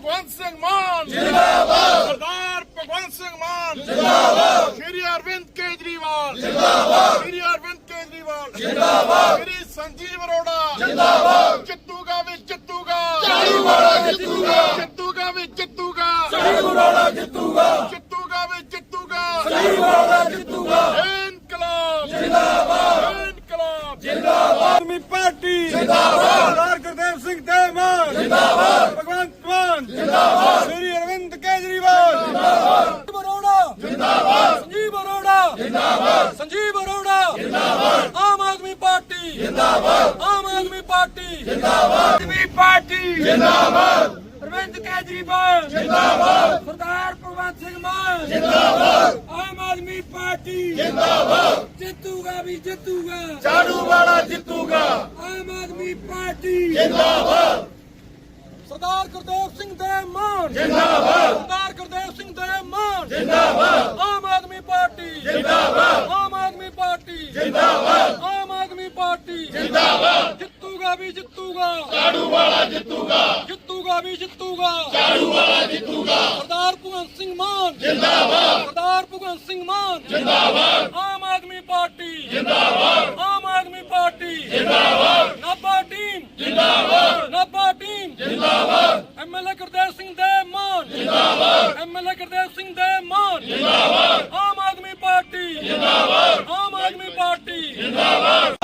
ਭਗਵੰਤ ਸਿੰਘ ਮਾਨ। ਜਿੰਦਾਬਾਦ। ਸਰਦਾਰ ਭਗਵੰਤ ਸਿੰਘ ਮਾਨ। ਜਿੰਦਾਬਾਦ। ਸ਼੍ਰੀ ਅਰਵਿੰਦ ਕੇਜਰੀਵਾਲ। ਜਿੰਦਾਬਾਦ। ਸ਼੍ਰੀ ਅਰਵਿੰਦ ਕੇਜਰੀਵਾਲ। ਜਿੰਦਾਬਾਦ। ਸ਼੍ਰੀ ਸੰਜੀਵ ਅਰੋੜਾ। ਜਿੰਦਾਬਾਦ। ਜਿੱਤੂਗਾ ਵੀ ਜਿੱਤੂਗਾ ਝਾੜੂ ਵਾਲਾ ਜਿੱਤੂਗਾ ਜਿੱਤੂਗਾ ਵੀ ਜਿੱਤੂਗਾ ਝਾੜੂ ਵਾਲਾ ਜਿੱਤੂਗਾ ਜਿੱਤੂਗਾ ਵੀ ਜਿੱਤੂਗਾ ਝਾੜੂ ਵਾਲਾ ਜਿੱਤੂਗਾ ਇਨਕਲਾਬ ਜਿੰਦਾਬਾਦ ਇਨਕਲਾਬ ਆਦਮੀ ਪਾਰਟੀ ਜਿੰਦਾਬਾਦ ਸਰਦਾਰ ਗੁਰਦੇਵ ਸਿੰਘ ਦੇ ਮਾਨ ਜਿੰਦਾਬਾਦ ਭਗਵੰਤ ਮਾਨ ਜਿੰਦਾਬਾਦ ਸ੍ਰੀ ਅਰਵਿੰਦ ਕੇਜਰੀਵਾਲ ਜਿੰਦਾਬਾਦ ਅਰੋੜਾ ਜਿੰਦਾਬਾਦ ਸੰਜੀਵ ਅਰੋੜਾ ਜਿੰਦਾਬਾਦ ਸੰਜੀਵ ਅਰੋੜਾ ਜਿੰਦਾਬਾਦ ਆਮ ਆਦਮੀ ਪਾਰਟੀ ਜਿੰਦਾਬਾਦ ਆਮ ਆਦਮੀ ਪਾਰਟੀ ਜਿੰਦਾਬਾਦ ਆਦਮੀ ਪਾਰਟੀ ਜਿੰਦਾਬਾਦ ਅਰਵਿੰਦ ਕੇਜਰੀਵਾਲ ਜਿੰਦਾਬਾਦ ਸਰਦਾਰ ਭਗਵੰਤ ਸਿੰਘ ਮਾਨ ਜਿੰਦਾਬਾਦ ਆਮ ਆਦਮੀ ਪਾਰਟੀ ਜਿੰਦਾਬਾਦ ਜਿੱਤੂਗਾ ਵੀ ਜਿੱਤੂਗਾ ਝਾੜੂ ਵਾਲਾ ਜਿੱਤੂਗਾ ਆਮ ਆਦਮੀ ਪਾਰਟੀ ਜਿੰਦਾਬਾਦ ਸਰਦਾਰ ਗੁਰਦੇਵ ਸਿੰਘ ਦੇ ਮਾਨ ਜਿੰਦਾਬਾਦ ਸਰਦਾਰ ਗੁਰਦੇਵ ਸਿੰਘ ਦੇ ਮਾਨ ਜਿੰਦਾਬਾਦ ਆਮ ਆਦਮੀ ਪਾਰਟੀ ਜਿੰਦਾਬਾਦ ਆਮ ਆਦਮੀ ਪਾਰਟੀ ਜਿੰਦਾਬਾਦ ਆਮ ਆਦਮੀ ਪਾਰਟੀ ਜਿੰਦਾਬਾਦ ਜਿੱਤੂਗਾ ਵੀ ਜਿੱਤੂਗਾ। ਝਾੜੂ ਵਾਲਾ ਜਿੱਤੂਗਾ। ਜਿੱਤੂਗਾ ਵੀ ਜਿੱਤੂਗਾ। ਝਾੜੂ ਵਾਲਾ ਜਿੱਤੂਗਾ। ਸਰਦਾਰ ਭਗਵੰਤ ਸਿੰਘ ਮਾਨ। ਜਿੰਦਾਬਾਦ। ਸਰਦਾਰ ਭਗਵੰਤ ਸਿੰਘ ਮਾਨ। ਜਿੰਦਾਬਾਦ ਆਮ ਆਦਮੀ ਪਾਰਟੀ ਜਿੰਦਾਬਾਦ ਆਮ ਆਦਮੀ ਪਾਰਟੀ ਜਿੰਦਾਬਾਦ ਨਾਭਾ ਟੀਮ ਜਿੰਦਾਬਾਦ ਨਾਭਾ ਟੀਮ ਜਿੰਦਾਬਾਦ ਐਮਐਲਏ ਗੁਰਦੇਵ ਸਿੰਘ ਦੇ ਮਾਨ ਜਿੰਦਾਬਾਦ ਐਮਐਲਏ ਗੁਰਦੇਵ ਸਿੰਘ ਦੇ ਮਾਨ ਜਿੰਦਾਬਾਦ ਆਮ ਆਦਮੀ ਪਾਰਟੀ ਜਿੰਦਾਬਾਦ ਆਮ ਆਦਮੀ ਪਾਰਟੀ ਜਿੰਦਾਬਾਦ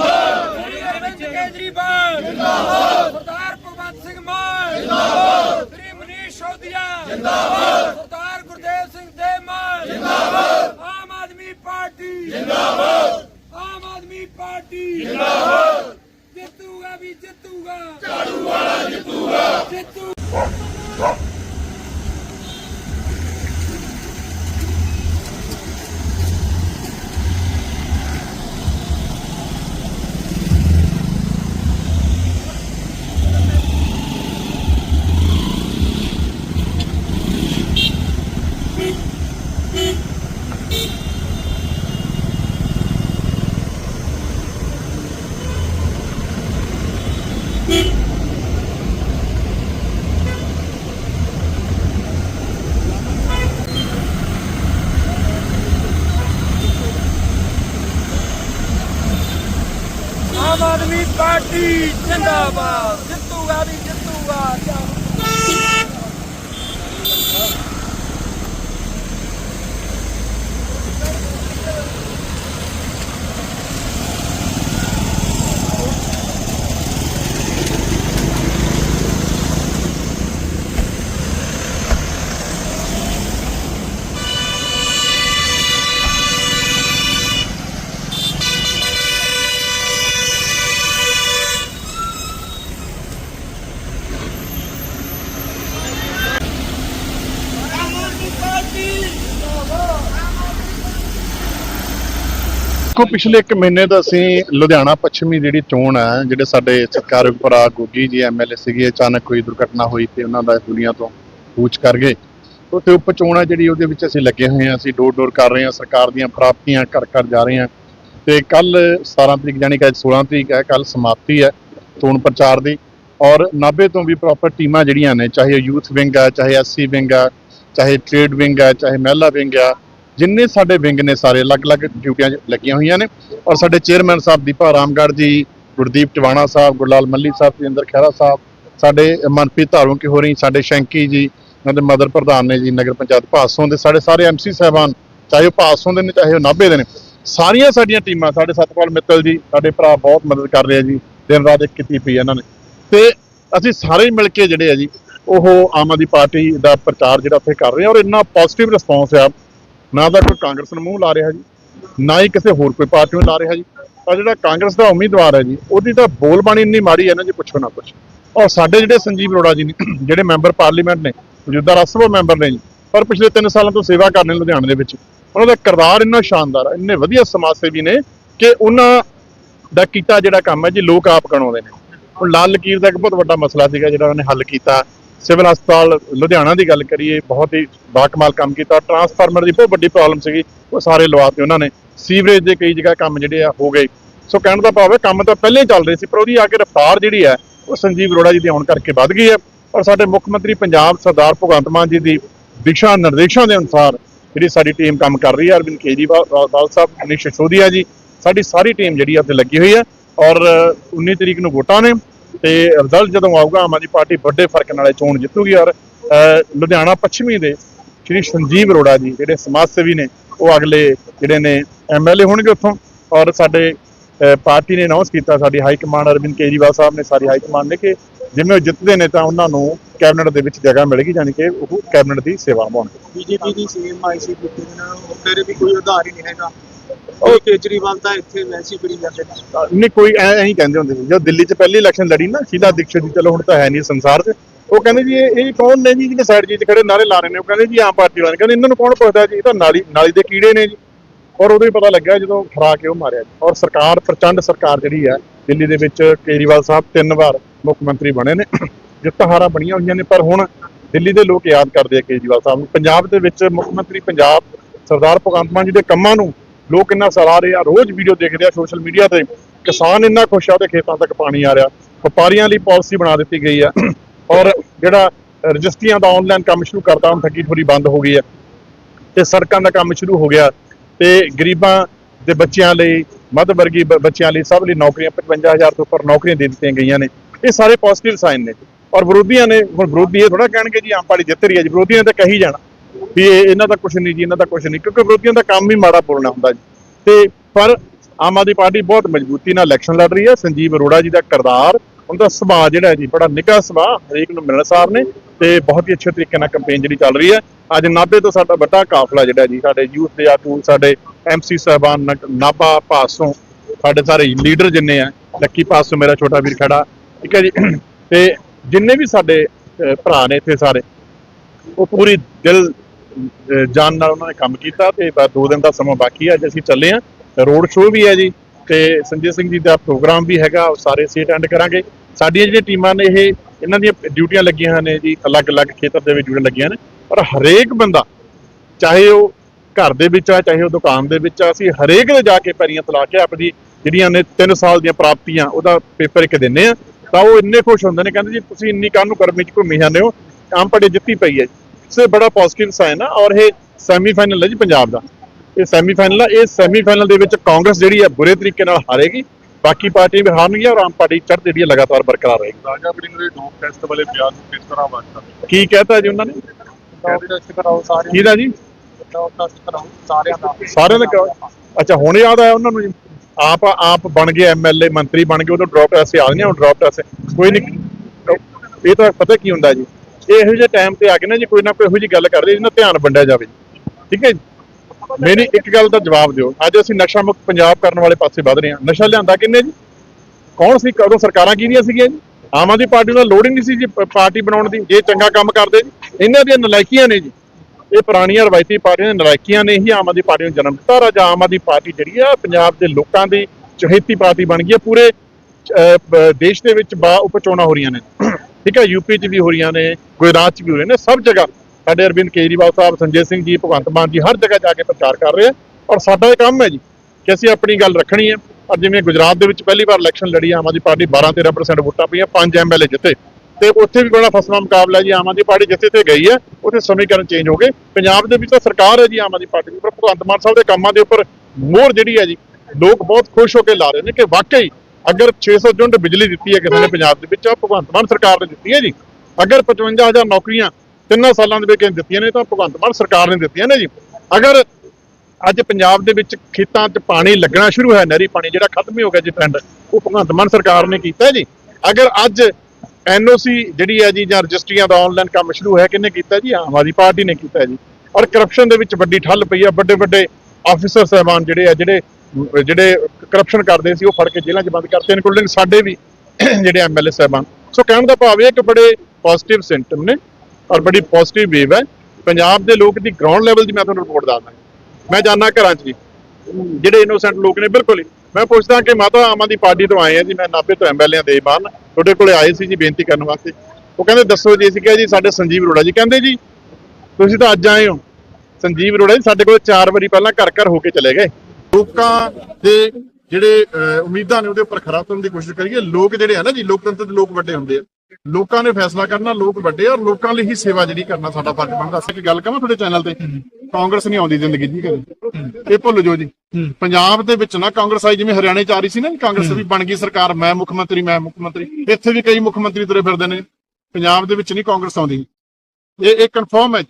ਸ੍ਰੀ ਅਰਵਿੰਦ ਕੇਜਰੀਵਾਲ ਜਿੰਦਾਬਾਦ ਸਰਦਾਰ ਭਗਵੰਤ ਸਿੰਘ ਮਾਨ ਜਿੰਦਾਬਾਦ ਸ੍ਰੀ ਮਨੀਸ਼ ਸ਼ੌਦੀਆ ਜਿੰਦਾਬਾਦ ਸਰਦਾਰ ਗੁਰਦੇਵ ਸਿੰਘ ਦੇ ਮਾਨ ਜਿੰਦਾਬਾਦ ਆਮ ਆਦਮੀ ਪਾਰਟੀ ਜਿੰਦਾਬਾਦ ਆਮ ਆਦਮੀ ਪਾਰਟੀ ਜਿੰਦਾਬਾਦ ਜਿੱਤੂਗਾ ਵੀ ਜਿੱਤੂਗਾ। ਝਾੜੂ ਵਾਲਾ ਜਿੱਤੂਗਾ ਜਿੱਤੂ ਆਮ ਆਦਮੀ ਪਾਰਟੀ ਜਿੰਦਾਬਾਦ। ਜਿੱਤੂਗਾ ਵੀ ਜਿੱਤੂਗਾ ਦੇਖੋ, ਪਿਛਲੇ 1 ਮਹੀਨੇ ਤੋਂ ਅਸੀਂ ਲੁਧਿਆਣਾ ਪੱਛਮੀ ਜਿਹੜੀ ਚੋਣ ਹੈ, ਜਿਹੜੇ ਸਾਡੇ ਸਰਕਾਰ ਭਰਾ ਗੋਗੀ ਜੀ ਐਮਐਲਏ ਸੀਗੇ, ਅਚਾਨਕ ਕੋਈ ਦੁਰਘਟਨਾ ਹੋਈ ਤੇ ਉਹਨਾਂ ਦਾ ਦੁਨੀਆ ਤੋਂ ਕੂਚ ਕਰ ਗਏ। ਉੱਥੇ ਉਪ ਚੋਣ ਹੈ ਜਿਹੜੀ ਉਹਦੇ ਵਿੱਚ ਅਸੀਂ ਲੱਗੇ ਹੋਏ ਹਾਂ, ਅਸੀਂ ਡੋਰ ਡੋਰ ਕਰ ਰਹੇ ਹਾਂ, ਸਰਕਾਰ ਦੀਆਂ ਪ੍ਰਾਪਤੀਆਂ ਘਰ ਘਰ ਜਾ ਰਹੇ ਹਾਂ ਤੇ ਕੱਲ 17 ਤਰੀਕ ਜਾਨੀ ਕਿ ਅੱਜ 16 ਤਰੀਕ ਹੈ ਕੱਲ ਸਮਾਪਤੀ ਹੈ ਚੋਣ ਪ੍ਰਚਾਰ ਦੀ। ਔਰ ਨਾਭੇ ਤੋਂ ਵੀ ਪ੍ਰੋਪਰ ਟੀਮਾਂ ਜਿਹੜੀਆਂ ਨੇ, ਚਾਹੇ ਯੂਥ ਵਿੰਗ ਆ ਚਾਹੇ ਐਸਸੀ ਵਿੰਗ ਆ ਚਾਹੇ ਟ੍ਰੇਡ ਵਿੰਗ ਹੈ, ਚਾਹੇ ਮਹਿਲਾ ਵਿੰਗ ਆ ਜਿੰਨੇ ਸਾਡੇ ਵਿੰਗ ਨੇ ਸਾਰੇ ਅਲੱਗ-ਅਲੱਗ ਡਿਊਟੀਆਂ 'ਚ ਲੱਗੀਆਂ ਹੋਈਆਂ ਨੇ ਔਰ ਸਾਡੇ ਚੇਅਰਮੈਨ ਸਾਹਿਬ ਦੀਪਾ ਰਾਮਗੜ੍ਹ ਜੀ, ਗੁਰਦੀਪ ਟਵਾਣਾ ਸਾਹਿਬ, ਗੁਰਲਾਲ ਮੱਲੀ ਸਾਹਿਬ ਸੁਰਿੰਦਰ ਖਹਿਰਾ ਸਾਹਿਬ, ਸਾਡੇ ਮਨਪ੍ਰੀਤ ਧਾਰੋਂ ਕੀ ਹੋ ਰਹੀ ਸਾਡੇ ਸ਼ੈਂਕੀ ਜੀ ਉਹਨਾਂ ਦੇ ਮਦਰ ਪ੍ਰਧਾਨ ਨੇ ਜੀ, ਨਗਰ ਪੰਚਾਇਤ ਭਾਸੋਂ ਦੇ, ਸਾਡੇ ਸਾਰੇ ਐਮਸੀ ਸਾਹਿਬਾਨ, ਚਾਹੇ ਉਹ ਭਾਸੋਂ ਦੇ ਨੇ, ਚਾਹੇ ਉਹ ਨਾਭੇ ਦੇ ਨੇ, ਸਾਰੀਆਂ ਸਾਡੀਆਂ ਟੀਮਾਂ, ਸਾਡੇ ਸਤਪਾਲ ਮਿੱਤਲ ਜੀ, ਸਾਡੇ ਭਰਾ ਬਹੁਤ ਮਦਦ ਕਰ ਰਹੇ ਆ ਜੀ, ਦਿਨ ਰਾਤ ਇੱਕ ਕੀਤੀ ਪਈ ਇਹਨਾਂ ਨੇ। ਤੇ ਅਸੀਂ ਸਾਰੇ ਮਿਲ ਕੇ ਜਿਹੜੇ ਆ ਜੀ, ਉਹ ਆਮ ਆਦਮੀ ਪਾਰਟੀ ਦਾ ਪ੍ਰਚਾਰ ਜਿਹੜਾ ਉੱਥੇ ਕਰ ਰਹੇ ਆ ਔਰ ਇੰਨਾ ਪੋਜ਼ਿਟਿਵ ਰਿਸਪੌਂਸ ਆ ਨਾ ਤਾਂ ਕੋਈ ਕਾਂਗਰਸ ਨੂੰ ਮੂੰਹ ਲਾ ਰਿਹਾ ਜੀ, ਨਾ ਹੀ ਕਿਸੇ ਹੋਰ ਕੋਈ ਪਾਰਟੀ ਨੂੰ ਲਾ ਰਿਹਾ ਜੀ। ਪਰ ਜਿਹੜਾ ਕਾਂਗਰਸ ਦਾ ਉਮੀਦਵਾਰ ਹੈ ਜੀ, ਉਹਦੀ ਤਾਂ ਬੋਲਬਾਣੀ ਇੰਨੀ ਮਾੜੀ ਹੈ ਨਾ ਜੀ, ਪੁੱਛੋ ਨਾ ਕੁਛ ਔਰ ਸਾਡੇ ਜਿਹੜੇ ਸੰਜੀਵ ਅਰੋੜਾ ਜੀ ਨੇ, ਜਿਹੜੇ ਮੈਂਬਰ ਪਾਰਲੀਮੈਂਟ ਨੇ, ਮੌਜੂਦਾ ਰਾਜ ਸਭਾ ਮੈਂਬਰ ਨੇ ਜੀ, ਪਰ ਪਿਛਲੇ 3 ਸਾਲਾਂ ਤੋਂ ਸੇਵਾ ਕਰ ਨੇ ਲੁਧਿਆਣੇ ਦੇ ਵਿੱਚ, ਉਹਨਾਂ ਦਾ ਕਿਰਦਾਰ ਇੰਨਾ ਸ਼ਾਨਦਾਰ ਹੈ, ਇੰਨੇ ਵਧੀਆ ਸਮਾਜ ਸੇਵੀ ਨੇ ਕਿ ਉਹਨਾਂ ਦਾ ਕੀਤਾ ਜਿਹੜਾ ਕੰਮ ਹੈ ਜੀ, ਲੋਕ ਆਪ ਕਣਾਉਂਦੇ ਨੇ। ਹੁਣ ਲਾਲ ਲਕੀਰ ਦਾ ਇੱਕ ਬਹੁਤ ਵੱਡਾ ਮਸਲਾ ਸੀਗਾ, ਜਿਹੜਾ ਉਹਨੇ ਹੱਲ ਕੀਤਾ। ਸਿਵਲ ਹਸਪਤਾਲ ਲੁਧਿਆਣਾ ਦੀ ਗੱਲ ਕਰੀਏ, ਬਹੁਤ ਹੀ ਬਾਕਮਾਲ ਕੰਮ ਕੀਤਾ। ਟਰਾਂਸਫਾਰਮਰ ਦੀ ਬਹੁਤ ਵੱਡੀ ਪ੍ਰੋਬਲਮ ਸੀਗੀ, ਉਹ ਸਾਰੇ ਲਵਾਤੇ ਉਹਨਾਂ ਨੇ। ਸੀਵਰੇਜ ਦੇ ਕਈ ਜਗ੍ਹਾ ਕੰਮ ਜਿਹੜੇ ਆ, ਹੋ ਗਏ। ਸੋ ਕਹਿਣ ਦਾ ਭਾਵ ਹੈ, ਕੰਮ ਤਾਂ ਪਹਿਲੇ ਹੀ ਚੱਲ ਰਹੇ ਸੀ, ਪਰ ਉਹਦੀ ਆ ਕੇ ਰਫਤਾਰ ਜਿਹੜੀ ਹੈ, ਉਹ ਸੰਜੀਵ ਅਰੋੜਾ ਜੀ ਦੇ ਆਉਣ ਕਰਕੇ ਵੱਧ ਗਈ ਹੈ। ਔਰ ਸਾਡੇ ਮੁੱਖ ਮੰਤਰੀ ਪੰਜਾਬ ਸਰਦਾਰ ਭਗਵੰਤ ਮਾਨ ਜੀ ਦੀ ਦਿਸ਼ਾ ਨਿਰਦੇਸ਼ਾਂ ਦੇ ਅਨੁਸਾਰ ਜਿਹੜੀ ਸਾਡੀ ਟੀਮ ਕੰਮ ਕਰ ਰਹੀ ਹੈ, ਅਰਵਿੰਦ ਕੇਜਰੀਵਾਲ ਸਾਹਿਬ ਮਨੀਸ਼ ਸਿਸੋਦੀਆ ਜੀ, ਸਾਡੀ ਸਾਰੀ ਟੀਮ ਜਿਹੜੀ ਆ ਉੱਥੇ ਲੱਗੀ ਹੋਈ ਹੈ। ਔਰ 19 ਤਰੀਕ ਨੂੰ ਵੋਟਾਂ ਨੇ। ਤੇ ਰਿਜ਼ਲਟ ਜਦੋਂ ਆਊਗਾ, ਆਮ ਆਦਮੀ ਪਾਰਟੀ ਵੱਡੇ ਫ਼ਰਕ ਨਾਲ ਇਹ ਚੋਣ ਜਿੱਤੂਗੀ ਔਰ ਲੁਧਿਆਣਾ ਪੱਛਮੀ ਦੇ ਸ਼੍ਰੀ ਸੰਜੀਵ ਅਰੋੜਾ ਜੀ, ਜਿਹੜੇ ਸਮਾਜ ਸੇਵੀ ਨੇ, ਉਹ ਅਗਲੇ ਜਿਹੜੇ ਨੇ ਐਮਐਲਏ ਹੋਣਗੇ ਉੱਥੋਂ ਔਰ ਸਾਡੇ ਪਾਰਟੀ ਨੇ ਅਨਾਉਂਸ ਕੀਤਾ, ਸਾਡੀ ਹਾਈ ਕਮਾਂਡ ਅਰਵਿੰਦ ਕੇਜਰੀਵਾਲ ਸਾਹਿਬ ਨੇ ਸਾਰੀ ਹਾਈ ਕਮਾਂਡ ਨੇ ਕਿ ਜਿਵੇਂ ਉਹ ਜਿੱਤਦੇ ਨੇ ਤਾਂ ਉਹਨਾਂ ਨੂੰ ਕੈਬਨਿਟ ਦੇ ਵਿੱਚ ਜਗ੍ਹਾ ਮਿਲੇਗੀ ਯਾਨੀ ਕਿ ਉਹ ਕੈਬਨਿਟ ਦੀ ਸੇਵਾ ਨਿਭਾਉਣਗੇ ਬੀਜੇਪੀ ਦੀ ਸੀਐਮ ਆਈ ਸੀ ਨਾਲ, ਉਹ ਕਹਿੰਦੇ ਵੀ ਕੋਈ ਉਧਾਰ ਹੀ ਨਹੀਂ ਹੈਗਾ। ਉਹ ਕੇਜਰੀਵਾਲ ਤਾਂ ਇੱਥੇ ਵੈਸੇ ਬੜੀ ਜਾਂਦੇ ਨੇ। ਨਹੀਂ, ਕੋਈ ਐ ਐਂ ਹੀ ਕਹਿੰਦੇ ਹੁੰਦੇ ਸੀ ਜਦੋਂ ਦਿੱਲੀ 'ਚ ਪਹਿਲੀ ਇਲੈਕਸ਼ਨ ਲੜੀ ਨਾ ਸ਼ੀਲਾ ਦੀਕਸ਼ਿਤ ਜੀ ਚਲੋ ਹੁਣ ਤਾਂ ਹੈ ਨਹੀਂ ਸੰਸਾਰ 'ਚ। ਉਹ ਕਹਿੰਦੇ ਜੀ, ਇਹ ਇਹ ਕੌਣ ਨੇ ਜੀ ਜਿਹੜੇ ਸਾਈਡ ਜੀ 'ਚ ਖੜੇ ਨਾਰੇ ਲਾ ਰਹੇ ਨੇ? ਉਹ ਕਹਿੰਦੇ ਜੀ, ਆਮ ਪਾਰਟੀ ਵਾਲੇ। ਕਹਿੰਦੇ ਇਹਨਾਂ ਨੂੰ ਕੌਣ ਪੁੱਛਦਾ ਜੀ? ਇਹ ਤਾਂ ਨਾਲੀ ਨਾਲੀ ਦੇ ਕੀੜੇ ਨੇ ਜੀ। ਔਰ ਉਦੋਂ ਹੀ ਪਤਾ ਲੱਗਿਆ ਜਦੋਂ ਫਰਾ ਕੇ ਉਹ ਮਾਰਿਆ ਜੀ। ਔਰ ਸਰਕਾਰ, ਪ੍ਰਚੰਡ ਸਰਕਾਰ ਜਿਹੜੀ ਹੈ, ਦਿੱਲੀ ਦੇ ਵਿੱਚ ਕੇਜਰੀਵਾਲ ਸਾਹਿਬ ਤਿੰਨ ਵਾਰ ਮੁੱਖ ਮੰਤਰੀ ਬਣੇ ਨੇ। ਜਿੱਤ ਹਾਰਾਂ ਬਣੀਆਂ ਹੋਈਆਂ ਨੇ, ਪਰ ਹੁਣ ਦਿੱਲੀ ਦੇ ਲੋਕ ਯਾਦ ਕਰਦੇ ਆ ਕੇਜਰੀਵਾਲ ਸਾਹਿਬ ਨੂੰ। ਪੰਜਾਬ ਦੇ ਵਿੱਚ ਮੁੱਖ ਮੰਤਰੀ ਪੰਜਾਬ ਸਰਦਾਰ ਭਗਵੰਤ ਮਾਨ ਜੀ ਦੇ ਕੰਮਾਂ ਨੂੰ ਲੋਕ ਇੰਨਾ ਸਰਾਹ ਰਹੇ ਆ, ਰੋਜ਼ ਵੀਡੀਓ ਦੇਖਦੇ ਆ ਸੋਸ਼ਲ ਮੀਡੀਆ ਤੇ। ਕਿਸਾਨ ਇੰਨਾ ਖੁਸ਼ ਆ, ਉਹਦੇ ਖੇਤਾਂ ਤੱਕ ਪਾਣੀ ਆ ਰਿਹਾ। ਵਪਾਰੀਆਂ ਲਈ ਪਾਲਿਸੀ ਬਣਾ ਦਿੱਤੀ ਗਈ ਆ। ਔਰ ਜਿਹੜਾ ਰਜਿਸਟਰੀਆਂ ਦਾ ਆਨਲਾਈਨ ਕੰਮ ਸ਼ੁਰੂ ਕਰਤਾ, ਹੁਣ ਠੱਗੀ ਠੋਰੀ ਬੰਦ ਹੋ ਗਈ ਹੈ ਤੇ ਸੜਕਾਂ ਦਾ ਕੰਮ ਸ਼ੁਰੂ ਹੋ ਗਿਆ। ਤੇ ਗਰੀਬਾਂ ਦੇ ਬੱਚਿਆਂ ਲਈ, ਮੱਧ ਵਰਗੀ ਬ- ਬੱਚਿਆਂ ਲਈ ਸਭ ਲਈ ਨੌਕਰੀਆਂ 55000 ਤੋਂ ਉੱਪਰ ਨੌਕਰੀਆਂ ਦੇ ਦਿੱਤੀਆਂ ਗਈਆਂ ਨੇ। ਇਹ ਸਾਰੇ ਪੋਜ਼ਿਟਿਵ ਸਾਈਨ ਨੇ। ਔਰ ਵਿਰੋਧੀਆਂ ਨੇ, ਹੁਣ ਵਿਰੋਧੀ ਇਹ ਥੋੜਾ ਕਹਿਣਗੇ ਜੀ, ਆਮ ਪਾਰਟੀ ਜਿੱਤ ਰਹੀ ਹੈ ਜੀ। ਵਿਰੋਧੀਆਂ ਨੇ ਤਾਂ ਕਹੀ ਜਾਣਾ। ਵੀ ਇਹ ਇਹਨਾਂ ਦਾ ਕੁਝ ਨਹੀਂ ਜੀ, ਇਹਨਾਂ ਦਾ ਕੁਝ ਨਹੀਂ, ਕਿਉਂਕਿ ਵਿਰੋਧੀਆਂ ਦਾ ਕੰਮ ਹੀ ਮਾੜਾ ਬੋਲਣਾ ਹੁੰਦਾ ਜੀ। ਤੇ ਪਰ ਆਮ ਆਦਮੀ ਪਾਰਟੀ ਬਹੁਤ ਮਜ਼ਬੂਤੀ ਨਾਲ ਇਲੈਕਸ਼ਨ ਲੜ ਰਹੀ ਹੈ। ਸੰਜੀਵ ਅਰੋੜਾ ਜੀ ਦਾ ਕਿਰਦਾਰ, ਉਹਦਾ ਸੁਭਾਅ ਜਿਹੜਾ ਹੈ ਜੀ, ਬੜਾ ਨਿੱਘਾ ਸੁਭਾਅ, ਹਰੇਕ ਨੂੰ ਮਿਲਣ ਸਾਹਿਬ ਨੇ ਤੇ ਬਹੁਤ ਹੀ ਅੱਛੇ ਤਰੀਕੇ ਨਾਲ ਕੈਂਪੇਨ ਜਿਹੜੀ ਚੱਲ ਰਹੀ ਹੈ। ਅੱਜ ਨਾਭੇ ਤੋਂ ਸਾਡਾ ਵੱਡਾ ਕਾਫਲਾ ਜਿਹੜਾ ਜੀ, ਸਾਡੇ ਯੂਥ ਦੇ ਆਗੂ, ਸਾਡੇ ਐਮਸੀ ਸਾਹਿਬਾਨ ਨਾਭਾ ਪਾਸੋਂ ਸਾਡੇ ਸਾਰੇ ਲੀਡਰ ਜਿੰਨੇ ਆ, ਲੱਕੀ ਪਾਸੋਂ ਮੇਰਾ ਛੋਟਾ ਵੀਰ ਖੜਾ, ਠੀਕ ਹੈ ਜੀ। ਤੇ ਜਿੰਨੇ ਵੀ ਸਾਡੇ ਭਰਾ ਨੇ ਇੱਥੇ ਸਾਰੇ, ਉਹ ਪੂਰੀ ਦਿਲ ਜਾਨ ਨਾਲ ਉਹਨਾਂ ਨੇ ਕੰਮ ਕੀਤਾ ਤੇ ਬਸ ਦੋ ਦਿਨ ਦਾ ਸਮਾਂ ਬਾਕੀ ਹੈ ਅੱਜ ਅਸੀਂ ਚੱਲੇ ਆ ਰੋਡ ਸ਼ੋਅ ਵੀ ਹੈ ਜੀ ਤੇ ਸੰਜੇ ਸਿੰਘ ਜੀ ਦਾ ਪ੍ਰੋਗਰਾਮ ਵੀ ਹੈਗਾ, ਉਹ ਸਾਰੇ ਅਸੀਂ ਅਟੈਂਡ ਕਰਾਂਗੇ। ਸਾਡੀਆਂ ਜਿਹੜੀਆਂ ਟੀਮਾਂ ਨੇ, ਇਹ ਇਹਨਾਂ ਦੀਆਂ ਡਿਊਟੀਆਂ ਲੱਗੀਆਂ ਨੇ ਜੀ, ਅਲੱਗ-ਅਲੱਗ ਖੇਤਰ ਦੇ ਵਿੱਚ ਡਿਊਟੀਆਂ ਲੱਗੀਆਂ ਨੇ। ਪਰ ਹਰੇਕ ਬੰਦਾ, ਚਾਹੇ ਉਹ ਘਰ ਦੇ ਵਿੱਚ ਆ, ਚਾਹੇ ਉਹ ਦੁਕਾਨ ਦੇ ਵਿੱਚ ਆ, ਅਸੀਂ ਹਰੇਕ ਦੇ ਜਾ ਕੇ ਪੈਰੀਆਂ ਤਲਾ ਕੇ ਆਪਣੀ ਜਿਹੜੀਆਂ ਨੇ 3 ਸਾਲ ਦੀਆਂ ਪ੍ਰਾਪਤੀਆਂ, ਉਹਦਾ ਪੇਪਰ ਇੱਕ ਦਿੰਨੇ ਆ ਤਾਂ ਉਹ ਇੰਨੇ ਖੁਸ਼ ਹੁੰਦੇ ਨੇ, ਕਹਿੰਦੇ ਜੀ, ਤੁਸੀਂ ਇੰਨੀ ਕਾਹਨੂੰ ਨੂੰ ਗਰਮੀ ਚ ਘੁੰਮੀ ਜਾਂਦੇ ਹੋ? ਆਮ ਪਾਰਟੀ ਜਿੱਤੀ ਪਈ ਹੈ ਜੀ। ਸੇ ਬੜਾ ਪੋਜ਼ਿਟਿਵ ਸਾਈਨ ਆ ਔਰ ਇਹ ਸੈਮੀਫਾਈਨਲ ਹੈ ਜੀ ਪੰਜਾਬ ਦਾ। ਇਹ ਸੈਮੀਫਾਈਨਲ ਆ ਇਹ ਸੈਮੀਫਾਈਨਲ ਦੇ ਵਿੱਚ ਕਾਂਗਰਸ ਜਿਹੜੀ ਹੈ ਬੁਰੇ ਤਰੀਕੇ ਨਾਲ ਹਾਰੇਗੀ। ਬਾਕੀ ਪਾਰਟੀ ਵੀ ਹਾਰਨਗੀਆਂ ਔਰ ਆਮ ਪਾਰਟੀ ਚੜ੍ਹਦੀ ਜਿਹੜੀ ਹੈ ਲਗਾਤਾਰ ਬਰਕਰਾਰ ਰਹੇਗੀ। ਰਾਜਾ ਬੜਿੰਗ ਦੇ ਡੋਪ ਟੈਸਟ ਵਾਲੇ ਬਿਆਨ ਨੂੰ ਕਿਸ ਤਰ੍ਹਾਂ ਵਾਚਦਾ ਕੀ ਕਹਤਾ ਜੀ ਉਹਨਾਂ ਨੇ? ਟੈਸਟ ਕਰਾਓ ਸਾਰੇ ਕਿਹਦਾ ਜੀ? ਟੈਸਟ ਕਰਾਓ ਸਾਰਿਆਂ ਦਾ। ਸਾਰਿਆਂ ਦਾ ਕਰਾਓ। ਅੱਛਾ ਹੁਣ ਯਾਦ ਆਇਆ ਉਹਨਾਂ ਨੂੰ ਜੀ। ਆਪ ਆਪ ਬਣ ਗਏ ਐਮਐਲਏ ਮੰਤਰੀ ਬਣ ਗਏ ਉਦੋਂ ਡ੍ਰੌਪ ਐਸੇ ਆ ਗਈਆਂ ਹੁਣ ਡ੍ਰੌਪ ਐਸੇ ਕੋਈ ਨਹੀਂ। ਇਹ ਤਾਂ ਪਤਾ ਕੀ ਹੁੰਦਾ ਜੀ? ਇਹ ਇਹੋ ਜਿਹੇ ਟਾਈਮ ਤੇ ਆ ਕੇ ਨਾ ਜੀ ਕੋਈ ਨਾ ਕੋਈ ਇਹੋ ਜਿਹੀ ਗੱਲ ਕਰ ਕਰਦੇ ਜਿਹਨਾਂ ਧਿਆਨ ਵੰਡਿਆ ਜਾਵੇ। ਠੀਕ ਹੈ ਜੀ? ਮੇਰੀ ਇੱਕ ਗੱਲ ਦਾ ਜਵਾਬ ਦਿਓ। ਅੱਜ ਅਸੀਂ ਨਸ਼ਾ ਮੁਕਤ ਪੰਜਾਬ ਕਰਨ ਵਾਲੇ ਪਾਸੇ ਵਧ ਰਹੇ ਹਾਂ। ਨਸ਼ਾ ਲਿਆਂਦਾ ਕਿੰਨੇ ਜੀ? ਕੌਣ ਸੀ? ਕਦੋਂ ਸਰਕਾਰਾਂ ਕਿਹਦੀਆਂ ਸੀਗੀਆਂ ਜੀ? ਆਮ ਆਦਮੀ ਪਾਰਟੀ ਨੂੰ ਲੋੜ ਹੀ ਨਹੀਂ ਸੀ ਜੀ ਪਾਰਟੀ ਬਣਾਉਣ ਦੀ। ਜੇ ਚੰਗਾ ਕੰਮ ਕਰਦੇ ਜੀ। ਇਹਨਾਂ ਦੀਆਂ ਨਲਾਇਕੀਆਂ ਨੇ ਜੀ। ਇਹ ਪੁਰਾਣੀਆਂ ਰਵਾਇਤੀ ਪਾਰਟੀਆਂ ਦੀਆਂ ਨਲਾਇਕੀਆਂ ਨੇ ਹੀ ਆਮ ਆਦਮੀ ਪਾਰਟੀ ਨੂੰ ਜਨਮ ਦਿੱਤਾ। ਰਾਜਾ ਆਮ ਆਦਮੀ ਪਾਰਟੀ ਜਿਹੜੀ ਆ, ਪੰਜਾਬ ਦੇ ਲੋਕਾਂ ਦੀ ਚਹੇਤੀ ਪਾਰਟੀ ਬਣ ਗਈ ਹੈ। ਪੂਰੇ ਦੇਸ਼ ਦੇ ਵਿੱਚ ਬਾ ਉਪਚੋਣਾਂ ਹੋ ਰਹੀਆਂ ਨੇ। ਠੀਕ ਹੈ, ਯੂਪੀ 'ਚ ਵੀ ਹੋ ਰਹੀਆਂ ਨੇ, ਗੁਜਰਾਤ 'ਚ ਵੀ ਹੋ ਰਹੀਆਂ ਨੇ, ਸਭ ਜਗ੍ਹਾ। ਸਾਡੇ ਅਰਵਿੰਦ ਕੇਜਰੀਵਾਲ ਸਾਹਿਬ, ਸੰਜੇ ਸਿੰਘ ਜੀ, ਭਗਵੰਤ ਮਾਨ ਜੀ, ਹਰ ਜਗ੍ਹਾ ਜਾ ਕੇ ਪ੍ਰਚਾਰ ਕਰ ਰਹੇ ਆ। ਔਰ ਸਾਡਾ ਇਹ ਕੰਮ ਹੈ ਜੀ ਕਿ ਅਸੀਂ ਆਪਣੀ ਗੱਲ ਰੱਖਣੀ ਹੈ। ਔਰ ਜਿਵੇਂ ਗੁਜਰਾਤ ਦੇ ਵਿੱਚ ਪਹਿਲੀ ਵਾਰ ਇਲੈਕਸ਼ਨ ਲੜੀ, ਆਮ ਆਦਮੀ ਪਾਰਟੀ 12 13% ਵੋਟਾਂ ਪਈਆਂ, ਪੰਜ ਐਮਐਲਏ ਜਿੱਤੇ। ਤੇ ਉੱਥੇ ਵੀ ਬੜਾ ਫਸਲਾ ਮੁਕਾਬਲਾ ਜੀ, ਆਮ ਆਦਮੀ ਪਾਰਟੀ ਜਿੱਥੇ ਤੇ ਗਈ ਹੈ, ਉੱਥੇ ਸਮੀਕਰਨ ਚੇਂਜ ਹੋ ਗਏ। ਪੰਜਾਬ ਦੇ ਵਿੱਚ ਤਾਂ ਸਰਕਾਰ ਹੈ ਜੀ ਆਮ ਆਦਮੀ ਪਾਰਟੀ ਦੀ, ਪਰ ਭਗਵੰਤ ਮਾਨ ਸਾਹਿਬ ਦੇ ਕੰਮਾਂ ਦੇ ਉੱਪਰ ਮੋਹਰ ਜਿਹੜੀ ਹੈ ਜੀ, ਲੋਕ ਬਹੁਤ ਖੁਸ਼ ਹੋ ਕੇ ਲਾ ਰਹੇ ਨੇ ਕਿ ਵਾਕਈ ਅਗਰ 600 ਯੂਨਿਟ ਬਿਜਲੀ ਦਿੱਤੀ ਹੈ ਕਿਸੇ ਨੇ ਪੰਜਾਬ ਦੇ ਵਿੱਚ ਆ ਭਗਵੰਤ ਮਾਨ ਸਰਕਾਰ ਨੇ ਦਿੱਤੀ ਹੈ ਜੀ। ਅਗਰ 55000 ਨੌਕਰੀਆਂ ਤਿੰਨਾਂ ਸਾਲਾਂ ਦੇ ਵਿੱਚ ਦਿੱਤੀਆਂ ਨੇ, ਤਾਂ ਭਗਵੰਤ ਮਾਨ ਸਰਕਾਰ ਨੇ ਦਿੱਤੀਆਂ ਨੇ ਜੀ। ਅਗਰ ਅੱਜ ਪੰਜਾਬ ਦੇ ਵਿੱਚ ਖੇਤਾਂ 'ਚ ਪਾਣੀ ਲੱਗਣਾ ਸ਼ੁਰੂ ਹੋਇਆ, ਨਹਿਰੀ ਪਾਣੀ ਜਿਹੜਾ ਖਤਮ ਹੀ ਹੋ ਗਿਆ ਜੀ ਪਿੰਡ ਉਹ ਭਗਵੰਤ ਮਾਨ ਸਰਕਾਰ ਨੇ ਕੀਤਾ ਜੀ। ਅਗਰ ਅੱਜ ਐਨਓਸੀ ਜਿਹੜੀ ਹੈ ਜੀ, ਜਾਂ ਰਜਿਸਟਰੀਆਂ ਦਾ ਆਨਲਾਈਨ ਕੰਮ ਸ਼ੁਰੂ ਹੋਇਆ, ਕਿਹਨੇ ਕੀਤਾ ਜੀ? ਆਮ ਆਦਮੀ ਪਾਰਟੀ ਨੇ ਕੀਤਾ ਜੀ। ਔਰ ਕਰਪਸ਼ਨ ਦੇ ਵਿੱਚ ਵੱਡੀ ਠੱਲ ਪਈ ਆ ਵੱਡੇ ਵੱਡੇ ਆਫੀਸਰ ਸਹਿਬਾਨ ਜਿਹੜੇ ਆ, ਜਿਹੜੇ ਜਿਹੜੇ ਕਰਪਸ਼ਨ ਕਰਦੇ ਸੀ, ਉਹ ਫੜ ਕੇ ਜੇਲ੍ਹਾਂ 'ਚ ਬੰਦ ਕਰਤੇ ਇਨਕਲੂਡਿੰਗ ਸਾਡੇ ਵੀ ਜਿਹੜੇ ਐਮਐਲਏ ਸਾਹਿਬਾਨ ਸੋ ਕਹਿਣ ਦਾ ਭਾਵ ਇਹ ਹੈ ਕਿ ਬੜੇ ਪੋਜ਼ਿਟਿਵ ਸਿੰਪਟਮ ਨੇ ਔਰ ਬੜੀ ਪੋਜ਼ਿਟਿਵ ਵੇਵ ਹੈ। ਪੰਜਾਬ ਦੇ ਲੋਕ ਦੀ ਗਰਾਊਂਡ ਲੈਵਲ ਦੀ ਮੈਂ ਤੁਹਾਨੂੰ ਰਿਪੋਰਟ ਦੱਸਦਾ ਮੈਂ ਜਾਣਾ ਘਰਾਂ 'ਚ ਜੀ। ਜਿਹੜੇ ਇਨੋਸੈਂਟ ਲੋਕ ਨੇ, ਬਿਲਕੁਲ ਹੀ। ਮੈਂ ਪੁੱਛਦਾ ਕਿ ਮਾਤਾ, ਆਮ ਆਦਮੀ ਪਾਰਟੀ ਤੋਂ ਆਏ ਆ ਜੀ, ਮੈਂ ਨਾਭੇ ਤੋਂ ਐਮਐਲਏ ਦੇ ਬਾਹਰ। ਤੁਹਾਡੇ ਕੋਲੇ ਆਏ ਸੀ ਜੀ ਬੇਨਤੀ ਕਰਨ ਵਾਸਤੇ। ਉਹ ਕਹਿੰਦੇ, ਦੱਸੋ ਜੀ, ਅਸੀਂ ਕਿਹਾ ਜੀ, ਸਾਡੇ ਸੰਜੀਵ ਅਰੋੜਾ ਜੀ। ਕਹਿੰਦੇ ਜੀ, ਤੁਸੀਂ ਤਾਂ ਅੱਜ ਆਏ ਹੋ। ਸੰਜੀਵ ਅਰੋੜਾ ਜੀ, ਸਾਡੇ ਕੋਲ ਚਾਰ ਵਾਰੀ ਪਹਿਲਾਂ ਘਰ ਘਰ ਹੋ ਕੇ ਚਲੇ ਗਏ। ਲੋਕਾਂ ਦੇ ਜਿਹੜੇ ਉਮੀਦਾਂ ਨੇ ਉਹਦੇ ਉੱਪਰ ਖਰਾ ਉਤਰਨ ਦੀ ਕੋਸ਼ਿਸ਼ ਕਰੀਏ। ਲੋਕ ਜਿਹੜੇ ਆ ਨਾ ਜੀ ਲੋਕਤੰਤਰ ਦੇ ਲੋਕ ਵੱਡੇ ਹੁੰਦੇ ਆ। ਲੋਕਾਂ ਨੇ ਫੈਸਲਾ ਕਰਨਾ ਲੋਕ ਵੱਡੇ ਔਰ ਲੋਕਾਂ ਲਈ ਹੀ ਸੇਵਾ ਜਿਹੜੀ ਕਰਨਾ ਸਾਡਾ ਫਰਜ਼ ਬਣਦਾ। ਸੀ ਇੱਕ ਗੱਲ ਕਹਾਂ ਤੁਹਾਡੇ ਚੈਨਲ ਤੇ? ਕਾਂਗਰਸ ਨਹੀਂ ਆਉਂਦੀ ਜ਼ਿੰਦਗੀ ਜੀ ਕਦੇ ਇਹ ਭੁੱਲ ਜਾਓ ਜੀ। ਪੰਜਾਬ ਦੇ ਵਿੱਚ ਨਾ ਕਾਂਗਰਸ ਆਈ ਜਿਵੇਂ ਹਰਿਆਣੇ ਚ ਆ ਰਹੀ ਸੀ ਨਾ ਕਾਂਗਰਸ ਵੀ ਬਣ ਗਈ ਸਰਕਾਰ ਮੈਂ ਮੁੱਖ ਮੰਤਰੀ ਮੈਂ ਮੁੱਖ ਮੰਤਰੀ। ਇੱਥੇ ਵੀ ਕਈ ਮੁੱਖ ਮੰਤਰੀ ਤੁਰੇ ਫਿਰਦੇ ਨੇ। ਪੰਜਾਬ ਦੇ ਵਿੱਚ ਨਹੀਂ ਕਾਂਗਰਸ ਆਉਂਦੀ। ਇਹ ਇਹ ਕਨਫਰਮ ਹੈ